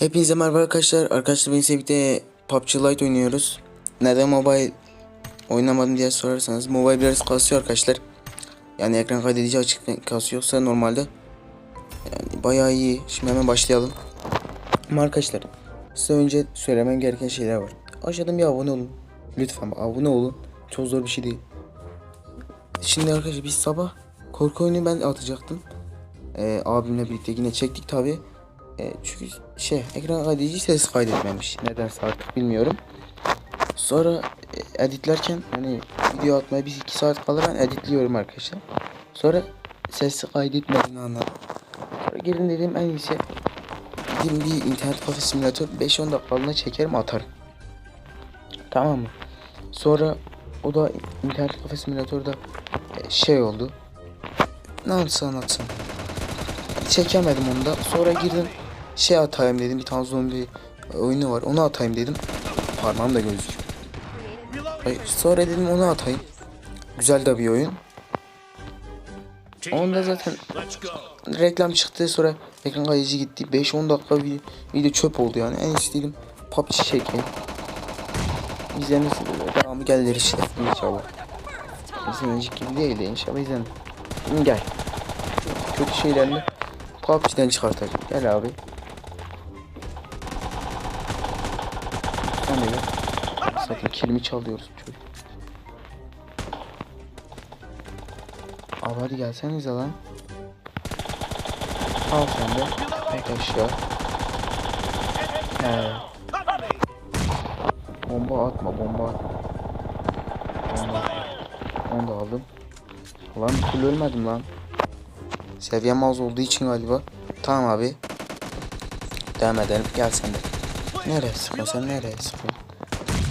Hepinize merhaba arkadaşlar. Arkadaşlar beni birlikte PUBG Lite oynuyoruz. Neden mobile oynamadım diye sorarsanız mobile biraz kasıyor arkadaşlar. Yani ekran kaydedici açık kasıyorsa normalde yani bayağı iyi. Şimdi hemen başlayalım. Ama arkadaşlar size önce söylemem gereken şeyler var. Aşağıdan bir abone olun. Lütfen abone olun. Çok zor bir şey değil. Şimdi arkadaşlar biz sabah korku oyunu ben atacaktım. Ee, abimle birlikte yine çektik tabi. E, çünkü şey ekran kaydedici ses kaydetmemiş. Nedense artık bilmiyorum. Sonra e, editlerken hani video atmaya bir iki saat kalır ben editliyorum arkadaşlar. Sonra sesi kaydetmediğini anladım. Sonra gelin dedim en iyisi gideyim bir internet kafe simülatör 5-10 dakikalığına çekerim atarım. Tamam mı? Sonra o da internet kafe simülatörde e, şey oldu. Ne yapsa anlatsam. Çekemedim onu da. Sonra girdim şey atayım dedim. Bir tane zombi oyunu var. Onu atayım dedim. Parmağım da gözüküyor. Sonra dedim onu atayım. Güzel de bir oyun. Onda zaten reklam çıktı sonra ekran kaydedici gitti. 5-10 dakika bir video çöp oldu yani. En iyisi dedim PUBG çekeyim. İzlenirse de devamı gelir işte inşallah. İzlenecek gibi değil de inşallah. Şimdi gel. Kötü şeylerini PUBG'den çıkartacağım. Gel abi. De gel. Zaten kilimi çalıyoruz çocuk. Abi hadi gelsenize lan. Al sen de. Tek aşağı. He. Bomba atma bomba atma. Bomba atma. Onu da aldım. Lan full ölmedim lan. Seviyem az olduğu için galiba. Tamam abi. Devam edelim. Gel sen de. Nereye sıkıyorsun sen nereye sıkıyorsun?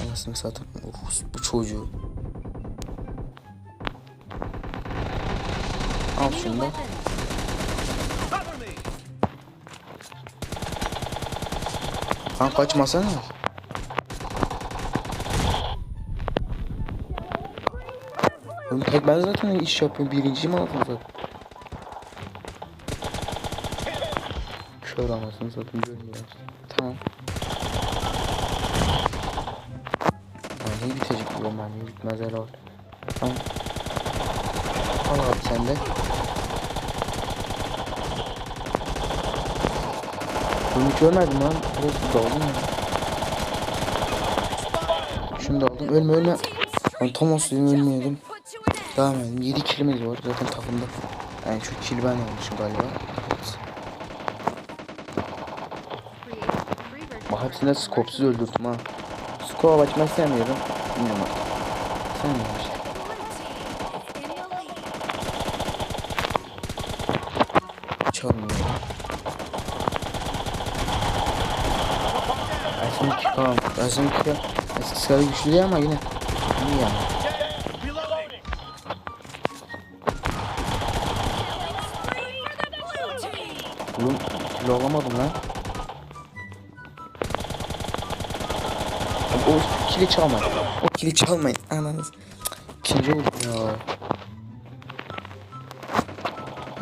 Anasını satayım. Of, bu çocuğu. Al şunu da. Lan kaçmasana. Ben zaten iş yapıyorum. Birinciyim aldım zaten. Kör anasını satayım. Tamam. Diyor mermi bitmez helal. Tamam. Al abi sen de. Bunu hiç ölmedim lan. Burası daldım ya. Da aldım. Ölme ölme. Ben tam olsaydım ölmeyordum. Devam edelim. 7 kilimiz var zaten takımda. Yani şu kill ben olmuşum galiba. Bak hepsini de skopsuz öldürdüm ha. Skop açmayı sevmiyorum. Bilmiyorum. Sevmiyorum işte. Çalmıyor. Ersin 2 kan. Ersin 2 kan. Eskisi kadar güçlü değil ama yine. İyi yani. Oğlum kilo lan. O kili çalmayın. O kili çalmayın. Ananız. İkinci oldum ya.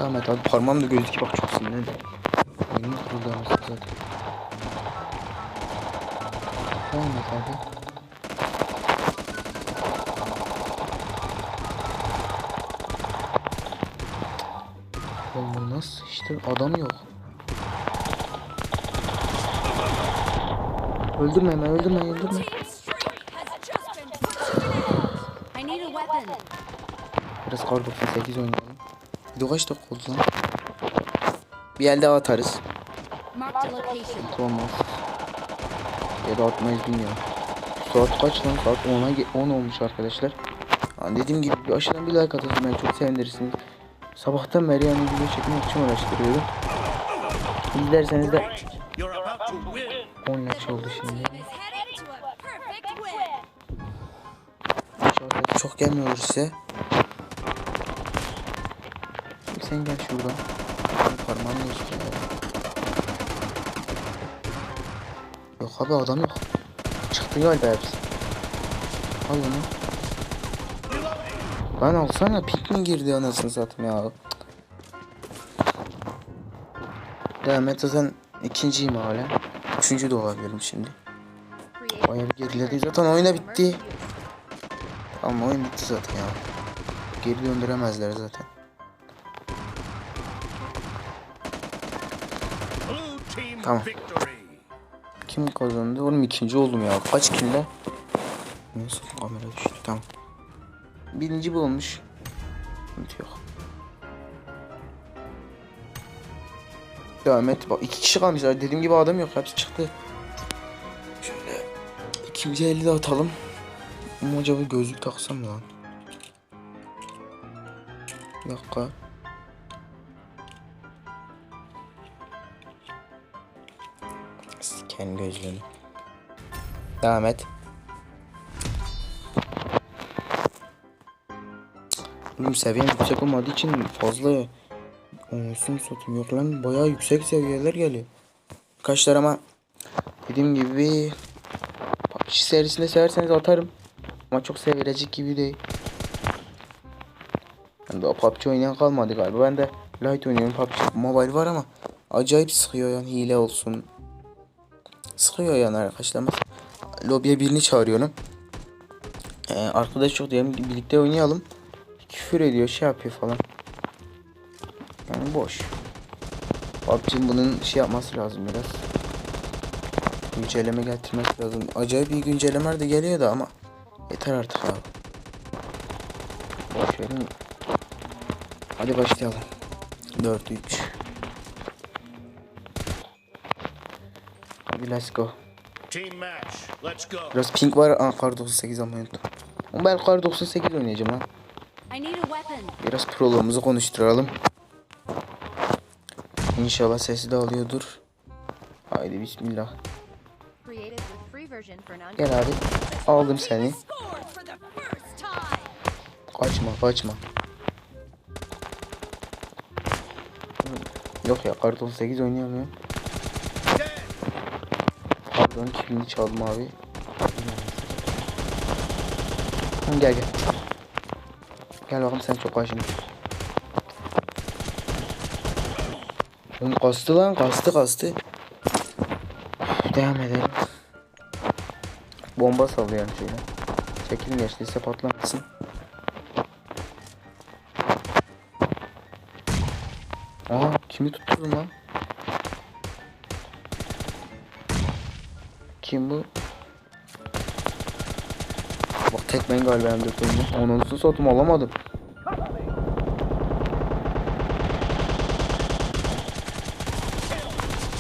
Ahmet abi parmağım da gözüküyor bak çok sinirlendim. Oyunum kuruldu zaten. Ahmet abi. Oğlum nasıl işte adam yok. Öldürme hemen öldürme öldürme. Biraz Call of Duty 8 oynayalım. Video kaç dakika oldu lan? Bir elde atarız. Olmaz. Ya da atmayız bilmiyorum. Saat kaç lan? Saat 10'a ge- 10 olmuş arkadaşlar. Ha, dediğim gibi bir aşağıdan bir like atarsanız beni çok sevinirsiniz. Sabahtan beri yani video çekmek için uğraştırıyorum. İzlerseniz de You're about to win. 10 like oldu şimdi. Çok gelmiyor size. Sen gel şuradan. Gözüküyor. ya. Yok abi adam yok. Çıktı galiba hepsi. Al onu. Lan alsana pik mi girdi anasını satayım ya. Devam et zaten ikinciyim hala. üçüncü de olabilirim şimdi. Bayağı bir geriledi. Zaten oyuna bitti. Ama oyun bitti zaten ya. Geri döndüremezler zaten. Tamam. Kim kazandı? Oğlum ikinci oldum ya. Kaç kille? Neyse kamera düştü tamam. Birinci bu olmuş. Yok. Devam et. Bak iki kişi kalmışlar. Dediğim gibi adam yok. Hepsi çıktı. Şöyle ikinci eli de atalım. Ama acaba gözlük taksam lan. Bir dakika. Siken gözlüğünü. Devam et. Oğlum seviyem yüksek olmadığı için fazla olsun satayım yok lan bayağı yüksek seviyeler geliyor. Arkadaşlar ama dediğim gibi PUBG serisinde severseniz atarım. Ama çok sevilecek gibi değil. Yani daha PUBG oynayan kalmadı galiba. Ben de Light oynuyorum. PUBG Mobile var ama acayip sıkıyor yani hile olsun. Sıkıyor yani arkadaşlar. Mesela Lobiye birini çağırıyorum. Ee, arkadaş çok diyelim birlikte oynayalım. Küfür ediyor şey yapıyor falan. Yani boş. PUBG'nin bunun şey yapması lazım biraz. Güncelleme getirmesi lazım. Acayip iyi güncellemeler de geliyor da ama yeter artık abi. Boş verin. Hadi başlayalım. 4 3 Hadi let's go. Team match. Let's go. Biraz pink var. Aa kar 98 ama unuttum. Ama ben kar 98 oynayacağım lan. Biraz proloğumuzu konuşturalım. İnşallah sesi de alıyordur. Haydi bismillah. Gel abi. Aldım seni. Kaçma kaçma. Yok ya kar 98 oynayamıyorum. Dead. Pardon kilini çaldım abi. Gel gel. Gel bakalım sen çok kaçın. Oğlum kastı lan kastı kastı. Devam edelim. Bomba sallıyorum şöyle. Çekilin geçtiyse patlamasın. Aa kimi tutturum lan? Kim bu? Bak tek ben galiba hem de koyayım. Anasını satım alamadım.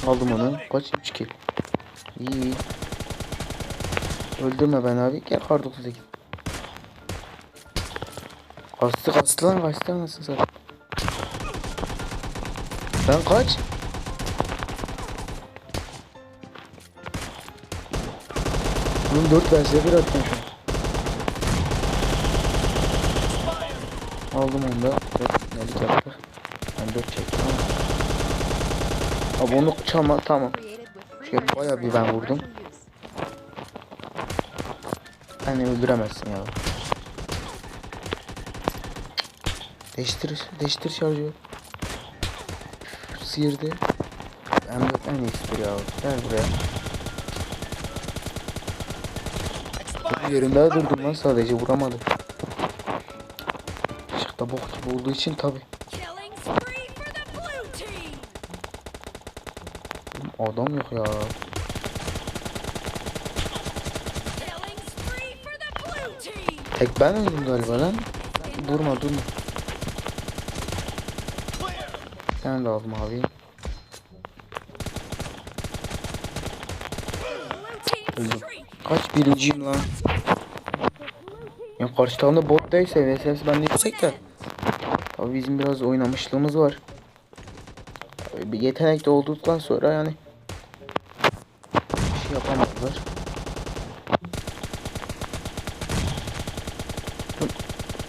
Aldım onu. Kaç? 3 kill. İyi iyi. Öldürme ben abi. Gel kar 98. Kastı kastı lan kastı anasını satayım. Sen kaç? Bunun 4 verse bir attın şu an. Aldım onu da. 4 nelik yaptık. Ben 4 çektim ama. Abi onu çalma tamam. bayağı for bir ben vurdum. Beni öldüremezsin ya. Değiştir, değiştir şarjı. Sıyırdı. Hem de en iyisidir ya. Gel buraya. Bir yerinde durdum lan sadece vuramadım. Işıkta bok gibi olduğu için tabi. Adam yok ya. Tek ben öldüm galiba lan. Durma durma. Sen de aldım abi. Öldüm. Kaç birinciyim lan? Ya karşı takımda bot değilse VSS bende yüksek de. Tabii bizim biraz oynamışlığımız var. Tabii bir yetenek de olduktan sonra yani bir şey yapamazlar.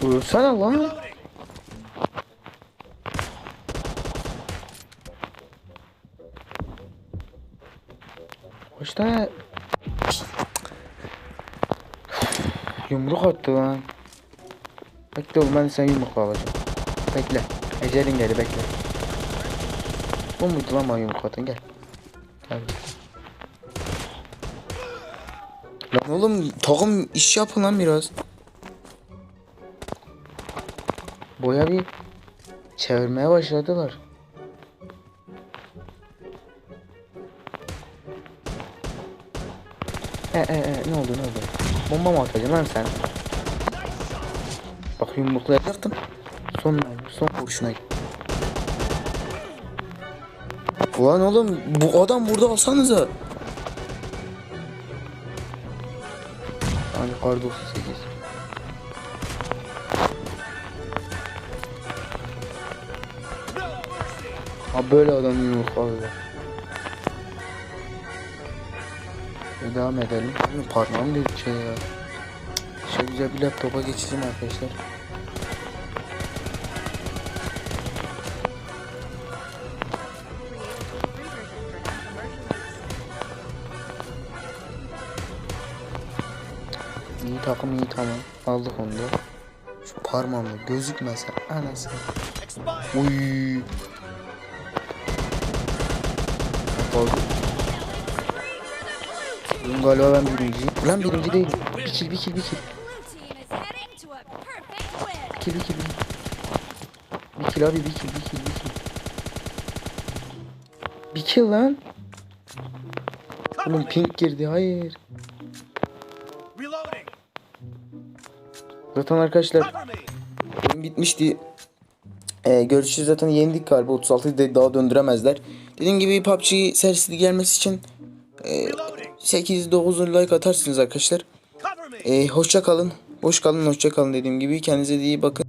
Ölsene lan. Kaç tane Yumruk attı lan. Bekle oğlum ben sen yumrukla alacağım. Bekle. Ecelin geldi bekle. Bu muydu lan bana yumruk atan gel. Gel. Oğlum takım iş yapın lan biraz. Boya bir çevirmeye başladılar. E e e ne oldu ne oldu? Bomba mı atacaksın lan sen? Bak yumruklayacaktım. Son son kurşuna. Ulan oğlum bu adam burada alsanıza. Yani kar 98. Ha böyle adam yumrukladılar. Şöyle devam edelim. Parmağım bir şey ya. Şöyle güzel bir laptopa geçeceğim arkadaşlar. İyi takım iyi tamam. Aldık onu da. Şu parmağımda gözükmese anasını. Uy. Oldu. Bugün galiba ben birinciyim. Lan birinci değil. Bir kill bir kill bir kill. Bir kill bir kill. Bir kill abi bir kill bir kill bir kill. Bir kill lan. Oğlum pink girdi hayır. Zaten arkadaşlar oyun bitmişti. Ee, görüşürüz zaten yendik galiba 36 de daha döndüremezler. Dediğim gibi PUBG serisi gelmesi için Reloading. 8-9 like atarsınız arkadaşlar. Ee, hoşça kalın. Hoş kalın, hoşça kalın dediğim gibi. Kendinize iyi bakın.